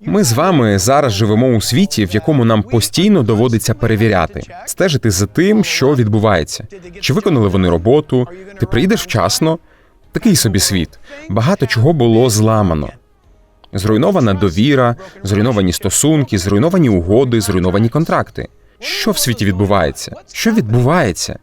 Ми з вами зараз живемо у світі, в якому нам постійно доводиться перевіряти, стежити за тим, що відбувається. Чи виконали вони роботу? Ти приїдеш вчасно? Такий собі світ. Багато чого було зламано. Зруйнована довіра, зруйновані стосунки, зруйновані угоди, зруйновані контракти. Що в світі відбувається? Що відбувається?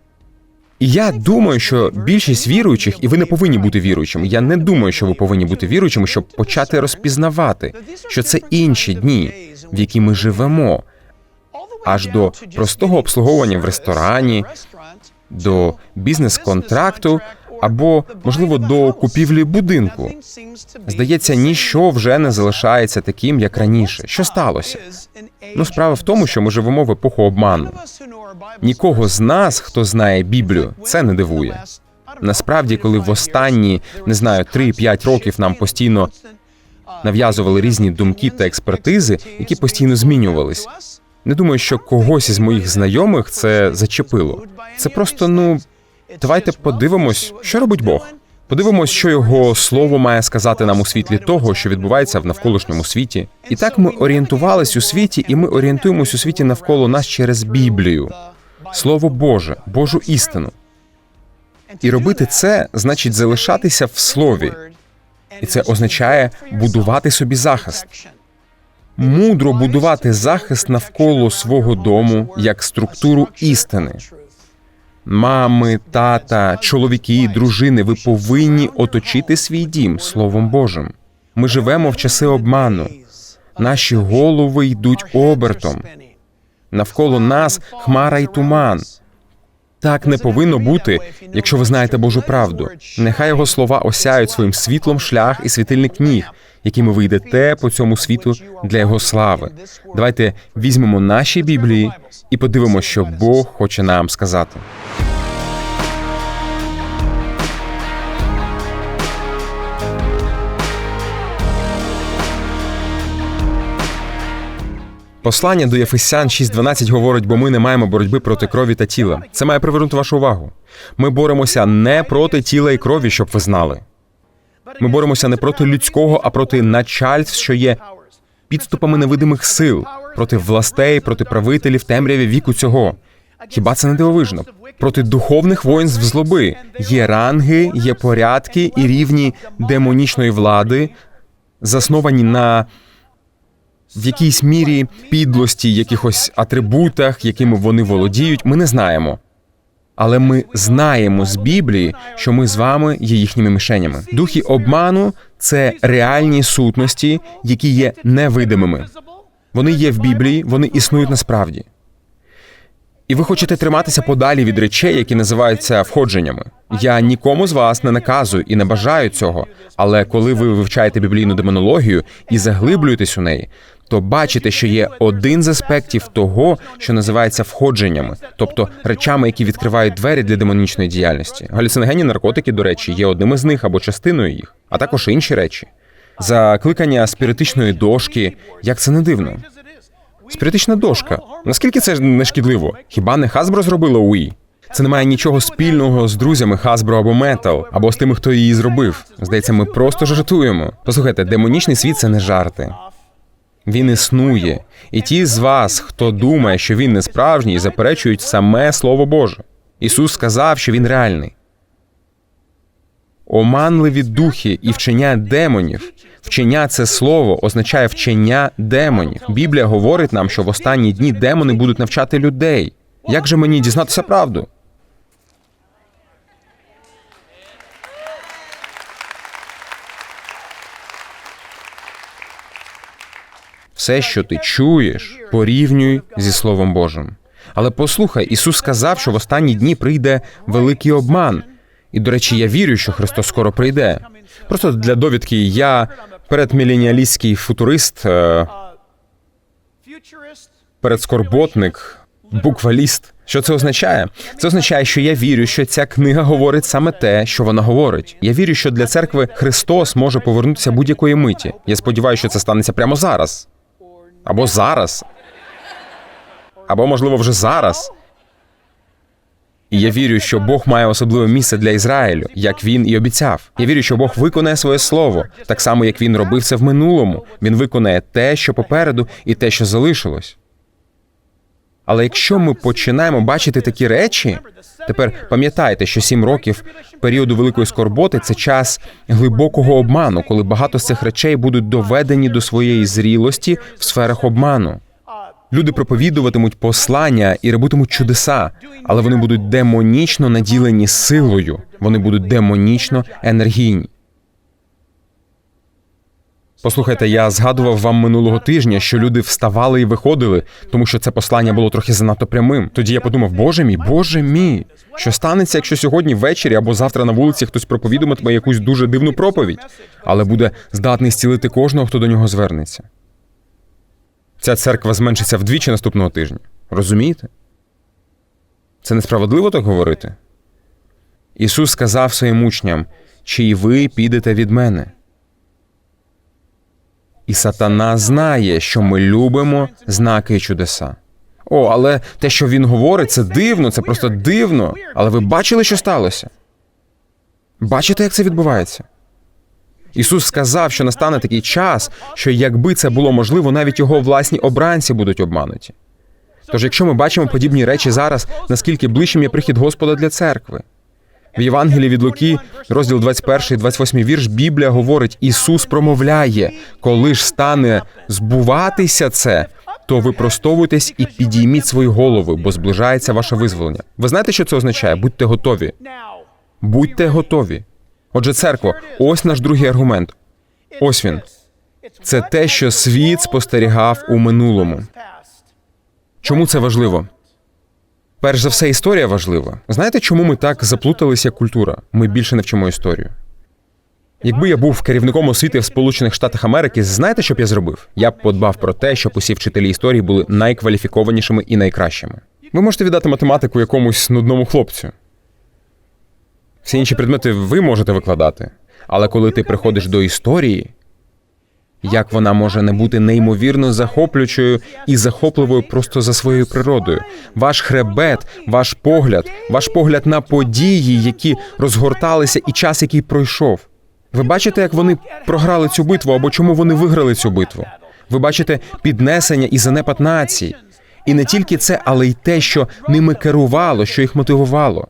Я думаю, що більшість віруючих, і ви не повинні бути віруючими. Я не думаю, що ви повинні бути віруючими, щоб почати розпізнавати, що це інші дні, в які ми живемо, аж до простого обслуговування в ресторані, до бізнес-контракту або, можливо, до купівлі будинку. Здається, ніщо вже не залишається таким, як раніше. Що сталося? Ну, справа в тому, що ми живемо в епоху обману. Нікого з нас, хто знає Біблію, це не дивує. Насправді, коли в останні не знаю 3-5 років нам постійно нав'язували різні думки та експертизи, які постійно змінювались. Не думаю, що когось із моїх знайомих це зачепило. Це просто ну давайте подивимось, що робить Бог. Подивимось, що його слово має сказати нам у світлі того, що відбувається в навколишньому світі. І так ми орієнтувались у світі, і ми орієнтуємось у світі навколо нас через Біблію, Слово Боже, Божу істину. І робити це значить залишатися в слові, і це означає будувати собі захист. Мудро будувати захист навколо свого дому як структуру істини. Мами, тата, чоловіки, дружини, ви повинні оточити свій дім Словом Божим. Ми живемо в часи обману. Наші голови йдуть обертом. Навколо нас хмара й туман. Так не повинно бути, якщо ви знаєте Божу правду. Нехай його слова осяють своїм світлом шлях і світильник ніг, якими ви йдете по цьому світу для його слави. Давайте візьмемо наші біблії і подивимося, що Бог хоче нам сказати. Послання до Єфесян 6.12 говорить, бо ми не маємо боротьби проти крові та тіла. Це має привернути вашу увагу. Ми боремося не проти тіла і крові, щоб ви знали. Ми боремося не проти людського, а проти начальств, що є підступами невидимих сил, проти властей, проти правителів темряві віку цього. Хіба це не дивовижно? Проти духовних воїнств злоби є ранги, є порядки і рівні демонічної влади, засновані на в якійсь мірі підлості, якихось атрибутах, якими вони володіють, ми не знаємо. Але ми знаємо з Біблії, що ми з вами є їхніми мішенями. Духи обману це реальні сутності, які є невидимими. Вони є в Біблії, вони існують насправді. І ви хочете триматися подалі від речей, які називаються входженнями. Я нікому з вас не наказую і не бажаю цього. Але коли ви вивчаєте біблійну демонологію і заглиблюєтесь у неї, то бачите, що є один з аспектів того, що називається входженнями, тобто речами, які відкривають двері для демонічної діяльності. Галюциногенні наркотики, до речі, є одним із них або частиною їх, а також інші речі. Закликання спіритичної дошки, як це не дивно. Спіритична дошка. Наскільки це не шкідливо? Хіба не Hasbro зробила Wii? Це не має нічого спільного з друзями Hasbro або Metal, або з тими, хто її зробив. Здається, ми просто жартуємо. Послухайте, демонічний світ це не жарти. Він існує, і ті з вас, хто думає, що він не справжній, заперечують саме Слово Боже. Ісус сказав, що він реальний. Оманливі духи і вчення демонів. Вчення це слово означає вчення демонів. Біблія говорить нам, що в останні дні демони будуть навчати людей. Як же мені дізнатися правду? Все, що ти чуєш, порівнюй зі Словом Божим. Але послухай, Ісус сказав, що в останні дні прийде великий обман. І, до речі, я вірю, що Христос скоро прийде. Просто для довідки, я передміленіалістський футурист, е, передскорботник, букваліст. Що це означає? Це означає, що я вірю, що ця книга говорить саме те, що вона говорить. Я вірю, що для церкви Христос може повернутися будь-якої миті. Я сподіваюся, що це станеться прямо зараз. Або зараз. Або, можливо, вже зараз. І я вірю, що Бог має особливе місце для Ізраїлю, як він і обіцяв. Я вірю, що Бог виконає своє слово, так само як він робив це в минулому. Він виконає те, що попереду, і те, що залишилось. Але якщо ми починаємо бачити такі речі, тепер пам'ятайте, що сім років періоду великої скорботи це час глибокого обману, коли багато з цих речей будуть доведені до своєї зрілості в сферах обману. Люди проповідуватимуть послання і робитимуть чудеса, але вони будуть демонічно наділені силою. Вони будуть демонічно енергійні. Послухайте, я згадував вам минулого тижня, що люди вставали і виходили, тому що це послання було трохи занадто прямим. Тоді я подумав, боже мій, боже мій, що станеться, якщо сьогодні ввечері або завтра на вулиці хтось проповідуватиме якусь дуже дивну проповідь, але буде здатний зцілити кожного, хто до нього звернеться. Ця церква зменшиться вдвічі наступного тижня. Розумієте? Це несправедливо так говорити. Ісус сказав своїм учням: чи й ви підете від мене? І сатана знає, що ми любимо знаки і чудеса. О, але те, що він говорить, це дивно, це просто дивно. Але ви бачили, що сталося? Бачите, як це відбувається? Ісус сказав, що настане такий час, що якби це було можливо, навіть його власні обранці будуть обмануті. Тож, якщо ми бачимо подібні речі зараз, наскільки ближчим є прихід Господа для церкви? В Євангелії від Луки, розділ 21, 28 вірш, Біблія говорить: Ісус промовляє, коли ж стане збуватися це, то випростовуйтесь і підійміть свої голови, бо зближається ваше визволення. Ви знаєте, що це означає? Будьте готові. Будьте готові. Отже, церкво, ось наш другий аргумент. Ось він. Це те, що світ спостерігав у минулому. Чому це важливо? Перш за все, історія важлива. Знаєте, чому ми так заплуталися культура? Ми більше не вчимо історію. Якби я був керівником освіти в Сполучених Штатах Америки, знаєте, що б я зробив? Я б подбав про те, щоб усі вчителі історії були найкваліфікованішими і найкращими. Ви можете віддати математику якомусь нудному хлопцю. Всі інші предмети ви можете викладати. Але коли ти приходиш до історії, як вона може не бути неймовірно захоплюючою і захопливою просто за своєю природою? Ваш хребет, ваш погляд, ваш погляд на події, які розгорталися, і час, який пройшов. Ви бачите, як вони програли цю битву або чому вони виграли цю битву? Ви бачите піднесення і занепад нації. І не тільки це, але й те, що ними керувало, що їх мотивувало.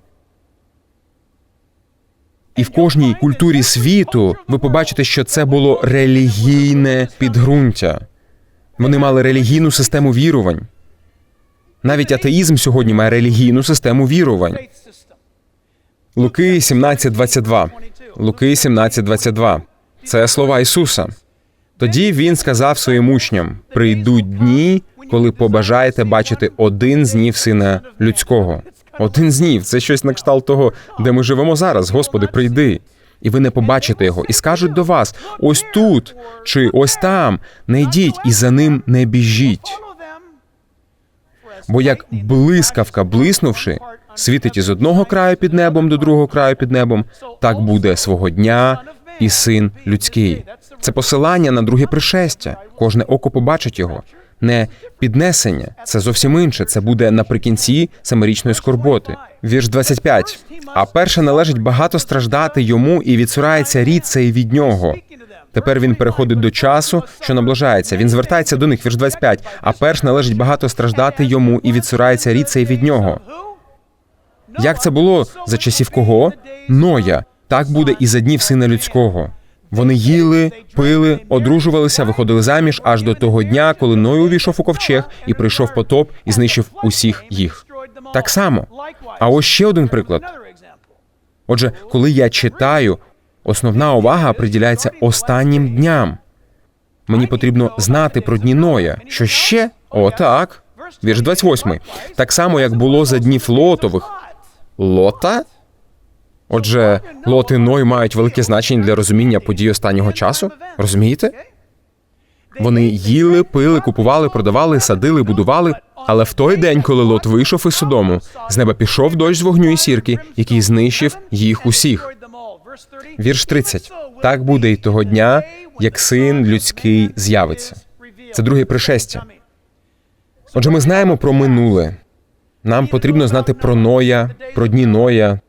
І в кожній культурі світу ви побачите, що це було релігійне підґрунтя. Вони мали релігійну систему вірувань. Навіть атеїзм сьогодні має релігійну систему вірувань. Луки 17.22. Луки 17.22. Це слова Ісуса. Тоді він сказав своїм учням: прийдуть дні, коли побажаєте бачити один з днів сина людського. Один з днів це щось на кшталт того, де ми живемо зараз. Господи, прийди. І ви не побачите його, і скажуть до вас: ось тут чи ось там. Не йдіть, і за ним не біжіть. Бо як блискавка, блиснувши, світить із одного краю під небом до другого краю під небом, так буде свого дня і син людський. Це посилання на друге пришестя. Кожне око побачить його. Не піднесення, це зовсім інше. Це буде наприкінці семирічної скорботи. Вірш 25. А перше належить багато страждати йому, і відсурається рід цей від нього. Тепер він переходить до часу, що наближається. Він звертається до них. Вірш 25. А перш належить багато страждати йому, і відсурається рід цей від нього. Як це було за часів кого? Ноя. Так буде і за днів сина людського. Вони їли, пили, одружувалися, виходили заміж аж до того дня, коли Ной увійшов у ковчег і прийшов потоп і знищив усіх їх. Так само. А ось ще один приклад. Отже, коли я читаю, основна увага приділяється останнім дням. Мені потрібно знати про дні Ноя. Що ще? О, так. Вірш 28. Так само, як було за днів Лотових. Лота? Отже, Лот і Ной мають велике значення для розуміння подій останнього часу. Розумієте? Вони їли, пили, купували, продавали, садили, будували. Але в той день, коли Лот вийшов із Содому, з неба пішов дощ з вогню і сірки, який знищив їх усіх. Вірш 30. Так буде й того дня, як син людський з'явиться. Це друге пришестя. Отже, ми знаємо про минуле. Нам потрібно знати про Ноя, про дні Ноя.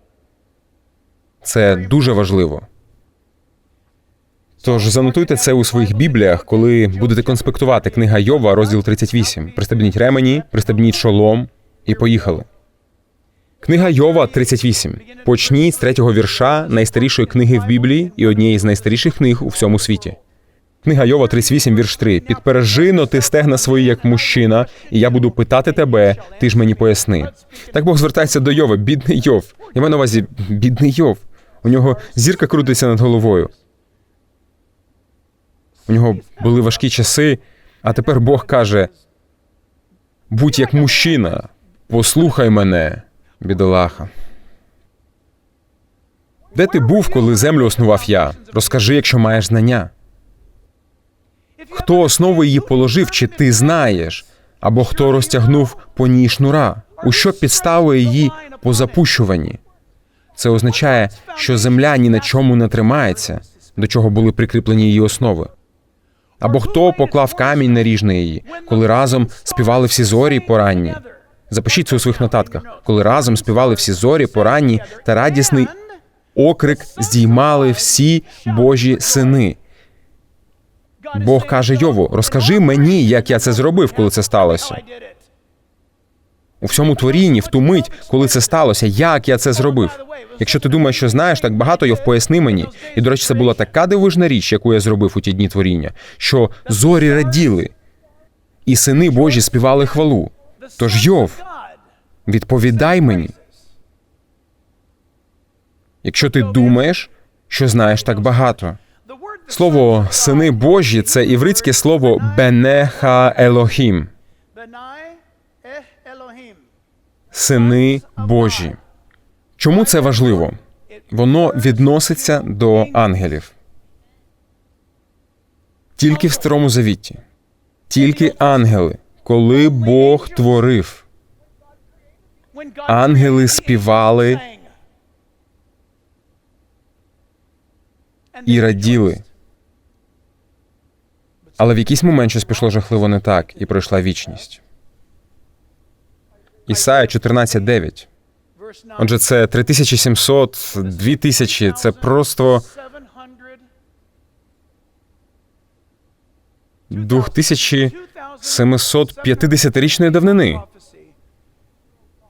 Це дуже важливо. Тож занотуйте це у своїх бібліях, коли будете конспектувати книга Йова, розділ 38. Пристебніть ремені, пристебніть шолом і поїхали. Книга Йова 38. Почніть з третього вірша найстарішої книги в Біблії і однієї з найстаріших книг у всьому світі. Книга Йова 38, вірш 3. Підпережино ти стегна свої як мужчина, і я буду питати тебе, ти ж мені поясни. Так Бог звертається до Йова, бідний Йов. Я маю на увазі, бідний Йов. У нього зірка крутиться над головою. У нього були важкі часи, а тепер Бог каже: будь як мужчина, послухай мене, бідолаха. Де ти був, коли землю основав я? Розкажи, якщо маєш знання. Хто основу її положив, чи ти знаєш, або хто розтягнув по ній шнура? У що підставує її по запущуванні? Це означає, що земля ні на чому не тримається, до чого були прикріплені її основи. Або хто поклав камінь наріжний її, коли разом співали всі зорі поранні. Запишіть це у своїх нотатках, коли разом співали всі зорі поранні та радісний окрик здіймали всі Божі сини. Бог каже Йову: розкажи мені, як я це зробив, коли це сталося. У всьому творінні, в ту мить, коли це сталося, як я це зробив. Якщо ти думаєш, що знаєш так багато, Йов, поясни мені. І, до речі, це була така дивижна річ, яку я зробив у ті дні творіння, що зорі раділи, і сини Божі співали хвалу. Тож, Йов, відповідай мені. Якщо ти думаєш, що знаєш так багато. Слово сини Божі це івритське слово Бенеха Елохім, сини Божі. Чому це важливо? Воно відноситься до ангелів. Тільки в старому завіті, тільки ангели, коли Бог творив, ангели співали і раділи. Але в якийсь момент щось пішло жахливо не так, і пройшла вічність. Ісая 14.9. Отже, це 3700, 2000, це просто 2750-річної давнини.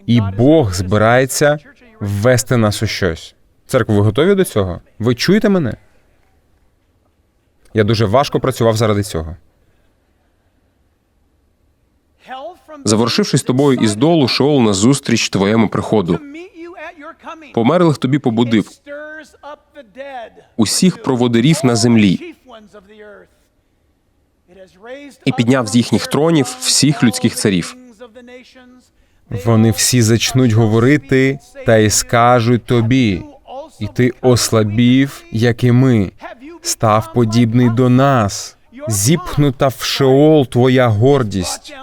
І Бог збирається ввести нас у щось. Церква, ви готові до цього? Ви чуєте мене? Я дуже важко працював заради цього. Заворушившись тобою із долу, Шеол назустріч твоєму приходу. Померлих тобі побудив усіх проводирів на землі і підняв з їхніх тронів всіх людських царів. Вони всі зачнуть говорити та й скажуть тобі, і ти ослабів, як і ми, став подібний до нас, зіпхнута в шеол твоя гордість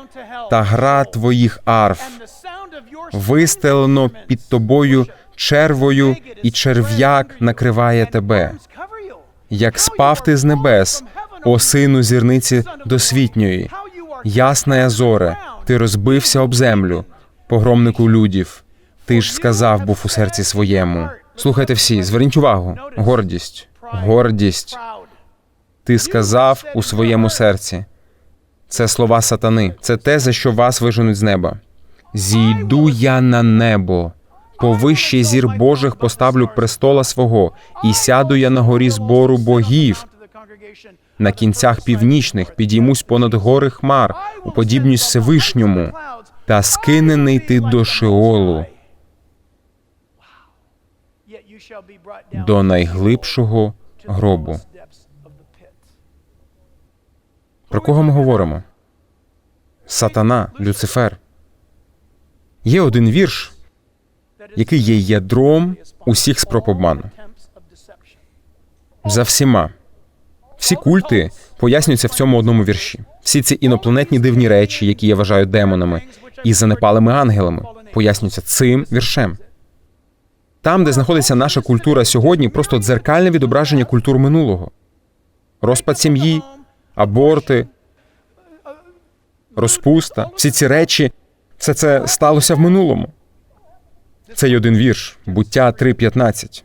та гра твоїх арф, вистелено під тобою червою, і черв'як накриває тебе. Як спав ти з небес, о сину зірниці досвітньої, ясна зоре, ти розбився об землю, погромнику людів. Ти ж сказав був у серці своєму. Слухайте всі, зверніть увагу. Гордість, гордість. Ти сказав у своєму серці. Це слова сатани. Це те, за що вас виженуть з неба. Зійду я на небо. Повище зір Божих поставлю престола свого, і сяду я на горі збору богів. На кінцях північних підіймусь понад гори хмар, уподібнюсь Всевишньому, та скинений ти до Шеолу, до найглибшого гробу. Про кого ми говоримо? Сатана, Люцифер. Є один вірш, який є ядром усіх спроб обману. За всіма. Всі культи пояснюються в цьому одному вірші. Всі ці інопланетні дивні речі, які я вважаю демонами, і занепалими ангелами, пояснюються цим віршем. Там, де знаходиться наша культура сьогодні, просто дзеркальне відображення культур минулого. Розпад сім'ї, аборти, розпуста, всі ці речі, Все це сталося в минулому. Цей один вірш, буття 3.15.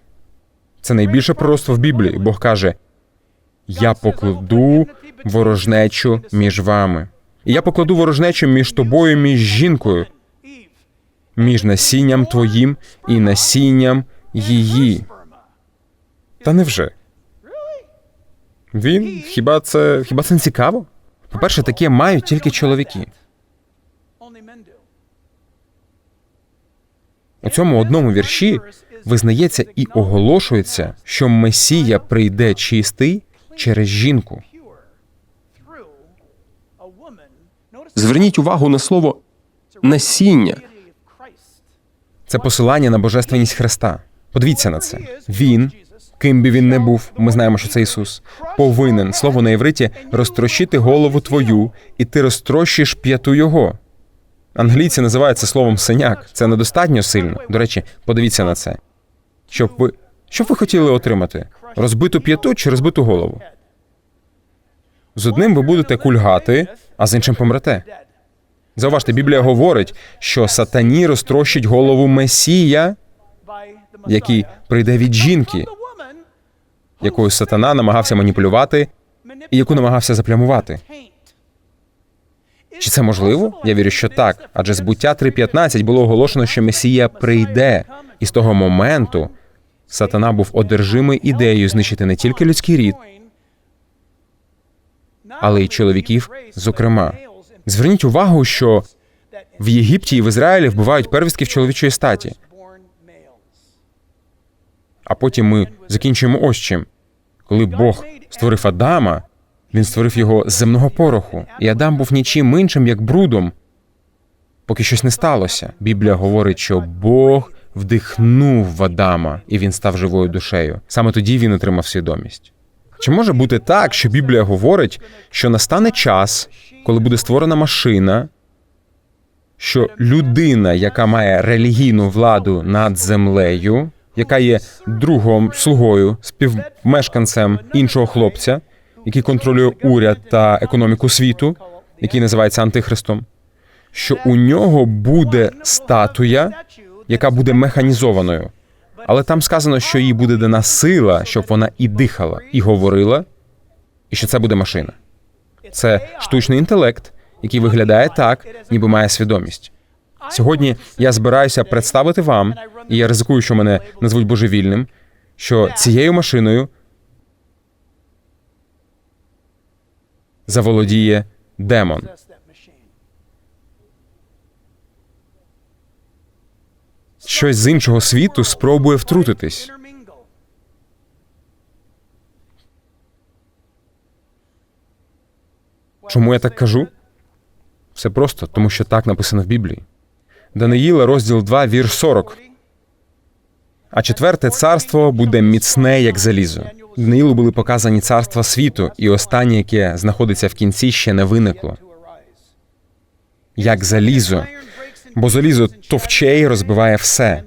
Це найбільше пророцтво в Біблії. Бог каже: Я покладу ворожнечу між вами. І я покладу ворожнечу між тобою, між жінкою, між насінням твоїм і насінням її. Та невже? Він? Хіба це хіба це не цікаво? По-перше, таке мають тільки чоловіки. У цьому одному вірші визнається і оголошується, що Месія прийде чистий через жінку. Зверніть увагу на слово насіння. Це посилання на божественність Христа. Подивіться на це. Він, ким би він не був, ми знаємо, що це Ісус, повинен слово на євриті розтрощити голову твою, і ти розтрощиш п'яту його. Англійці називають це словом синяк. Це недостатньо сильно. До речі, подивіться на це. Щоб ви що б ви хотіли отримати? Розбиту п'яту чи розбиту голову? З одним ви будете кульгати, а з іншим помрете. Зауважте, Біблія говорить, що сатані розтрощить голову Месія, який прийде від жінки, якою сатана намагався маніпулювати і яку намагався заплямувати. Чи це можливо? Я вірю, що так. Адже з буття 3.15 було оголошено, що Месія прийде, і з того моменту сатана був одержимий ідеєю знищити не тільки людський рід, але й чоловіків, зокрема. Зверніть увагу, що в Єгипті і в Ізраїлі вбивають первістків чоловічої статі. А потім ми закінчуємо ось чим. Коли Бог створив Адама, він створив його з земного пороху, і Адам був нічим іншим, як брудом, поки щось не сталося. Біблія говорить, що Бог вдихнув в Адама, і він став живою душею. Саме тоді він отримав свідомість. Чи може бути так, що Біблія говорить, що настане час, коли буде створена машина, що людина, яка має релігійну владу над землею, яка є другом, слугою, співмешканцем іншого хлопця, який контролює уряд та економіку світу, який називається Антихристом, що у нього буде статуя, яка буде механізованою. Але там сказано, що їй буде дана сила, щоб вона і дихала, і говорила, і що це буде машина. Це штучний інтелект, який виглядає так, ніби має свідомість. Сьогодні я збираюся представити вам, і я ризикую, що мене назвуть божевільним, що цією машиною заволодіє демон. Щось з іншого світу спробує втрутитись. Чому я так кажу? Все просто, тому що так написано в Біблії. Даниїла, розділ 2, вірш 40. А четверте царство буде міцне, як залізо. Даниїлу були показані царства світу, і останнє, яке знаходиться в кінці, ще не виникло. Як залізо. Бо залізо товче і розбиває все.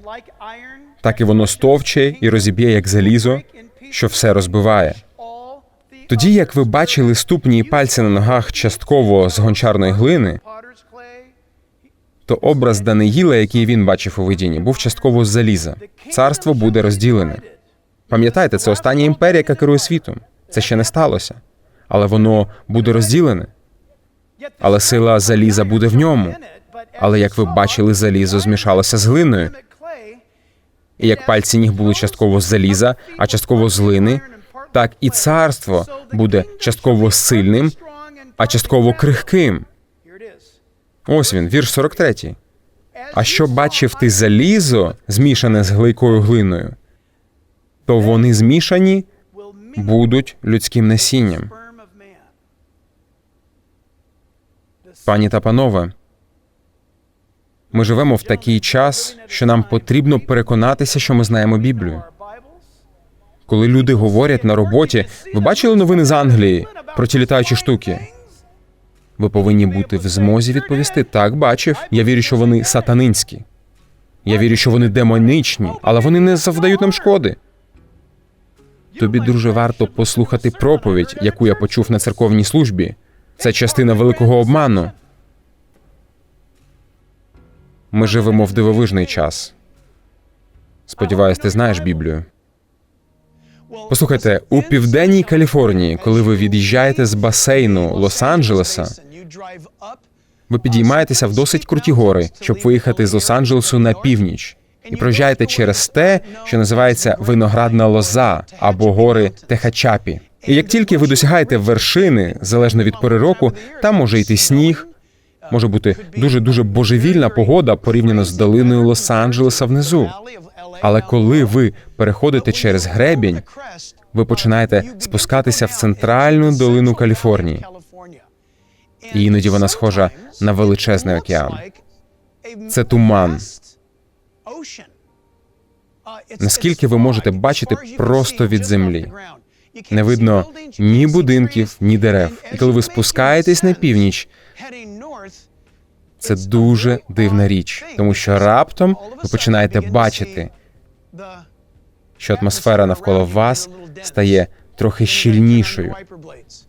Так і воно стовче і розіб'є, як залізо, що все розбиває. Тоді, як ви бачили ступні і пальці на ногах частково з гончарної глини, то образ Даниїла, який він бачив у видінні, був частково заліза. Царство буде розділене. Пам'ятайте, це остання імперія, яка керує світом. Це ще не сталося, але воно буде розділене. Але сила заліза буде в ньому. Але як ви бачили, залізо змішалося з глиною. І як пальці ніг були частково з заліза, а частково з глини, так і царство буде частково сильним, а частково крихким. Ось він, вірш 43. А що бачив ти залізо, змішане з глейкою глиною, то вони змішані будуть людським насінням. Пані та панове, ми живемо в такий час, що нам потрібно переконатися, що ми знаємо Біблію. Коли люди говорять на роботі, ви бачили новини з Англії про ті літаючі штуки? Ви повинні бути в змозі відповісти так, бачив. Я вірю, що вони сатанинські. Я вірю, що вони демонічні, але вони не завдають нам шкоди. Тобі дуже варто послухати проповідь, яку я почув на церковній службі. Це частина великого обману. Ми живемо в дивовижний час. Сподіваюсь, ти знаєш Біблію. Послухайте, у південній Каліфорнії, коли ви від'їжджаєте з басейну Лос-Анджелеса, ви підіймаєтеся в досить круті гори, щоб виїхати з Лос-Анджелесу на північ, і проїжджаєте через те, що називається виноградна лоза або гори Техачапі. І як тільки ви досягаєте вершини, залежно від пори року, там може йти сніг, може бути дуже дуже божевільна погода порівняно з долиною Лос-Анджелеса внизу. Але коли ви переходите через гребінь, ви починаєте спускатися в центральну долину Каліфорнії. І іноді вона схожа на величезний океан. Це туман. Наскільки ви можете бачити просто від землі? Не видно ні будинків, ні дерев. І коли ви спускаєтесь на північ, це дуже дивна річ, тому що раптом ви починаєте бачити, що атмосфера навколо вас стає трохи щільнішою,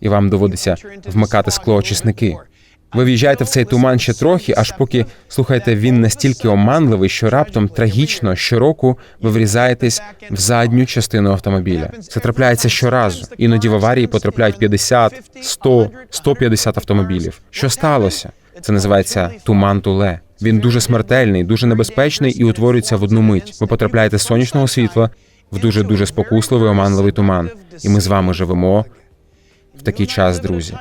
і вам доводиться вмикати склоочисники. Ви в'їжджаєте в цей туман ще трохи, аж поки слухайте, він настільки оманливий, що раптом трагічно щороку ви врізаєтесь в задню частину автомобіля. Це трапляється щоразу. Іноді в аварії потрапляють 50, 100, 150 автомобілів. Що сталося? Це називається туман туле. Він дуже смертельний, дуже небезпечний і утворюється в одну мить. Ви потрапляєте з сонячного світла в дуже дуже спокусливий оманливий туман. І ми з вами живемо в такий час, друзі.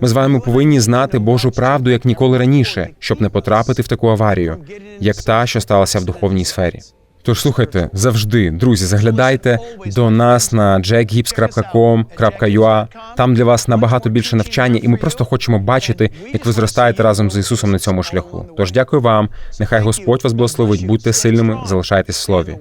Ми з вами повинні знати Божу правду як ніколи раніше, щоб не потрапити в таку аварію, як та, що сталася в духовній сфері. Тож слухайте, завжди, друзі, заглядайте до нас на jackgips.com.ua. Там для вас набагато більше навчання, і ми просто хочемо бачити, як ви зростаєте разом з Ісусом на цьому шляху. Тож дякую вам. Нехай Господь вас благословить. Будьте сильними, залишайтесь в слові.